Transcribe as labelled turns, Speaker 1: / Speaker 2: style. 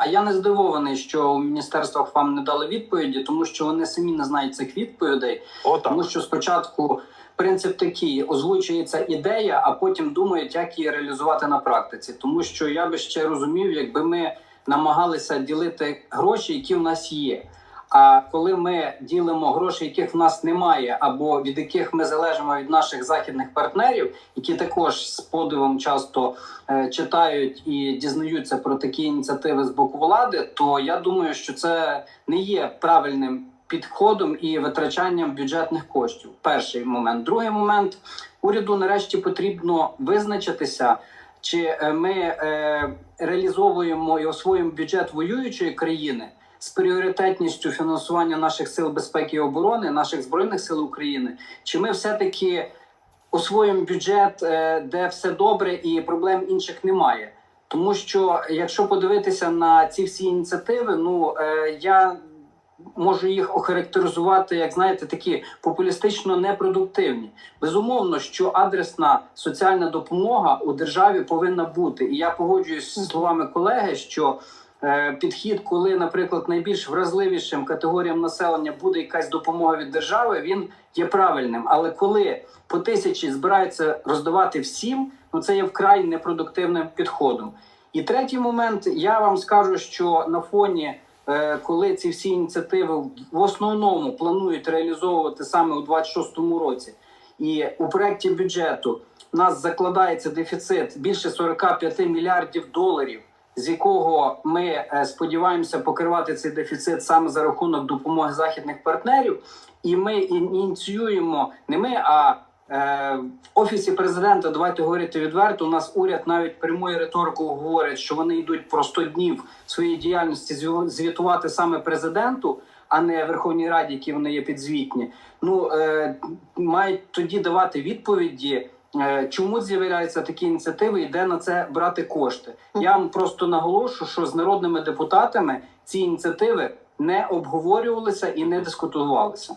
Speaker 1: А я не здивований, що у міністерствах вам не дали відповіді, тому що вони самі не знають цих відповідей.
Speaker 2: Отак.
Speaker 1: Тому що спочатку принцип такий: озвучується ідея, а потім думають, як її реалізувати на практиці. Тому що я би ще розумів, якби ми намагалися ділити гроші, які в нас є. А коли ми ділимо гроші, яких в нас немає, або від яких ми залежимо від наших західних партнерів, які також з подивом часто е, читають і дізнаються про такі ініціативи з боку влади, то я думаю, що це не є правильним підходом і витрачанням бюджетних коштів. Перший момент. Другий момент уряду нарешті потрібно визначитися, чи е, ми е, реалізовуємо і освоїмо бюджет воюючої країни з пріоритетністю фінансування наших сил безпеки і оборони, наших збройних сил України, чи ми все-таки освоїмо бюджет, е, де все добре і проблем інших немає. Тому що якщо подивитися на ці всі ініціативи, ну е, я можу їх охарактеризувати як знаєте, такі популістично непродуктивні. Безумовно, що адресна соціальна допомога у державі повинна бути. І я погоджуюсь з словами колеги, що підхід, коли, наприклад, найбільш вразливішим категоріям населення буде якась допомога від держави, він є правильним. Але коли по тисячі збираються роздавати всім, ну це є вкрай непродуктивним підходом. І третій момент, я вам скажу, що на фоні, е, коли ці всі ініціативи в основному планують реалізовувати саме у 26-му році, і у проєкті бюджету у нас закладається дефіцит більше 45 мільярдів доларів, з якого ми е, сподіваємося покривати цей дефіцит саме за рахунок допомоги західних партнерів. І ми ініціюємо не ми, а Е, в офісі президента, давайте говорити відверто. У нас уряд навіть прямою риторикою говорить, що вони йдуть про 100 днів своєї діяльності зві- звітувати саме президенту, а не Верховній Раді, які вони є підзвітні. Ну е, мають тоді давати відповіді. Е, Чому з'являються такі ініціативи і де на це брати кошти? Я вам просто наголошу, що з народними депутатами ці ініціативи не обговорювалися і не дискутувалися.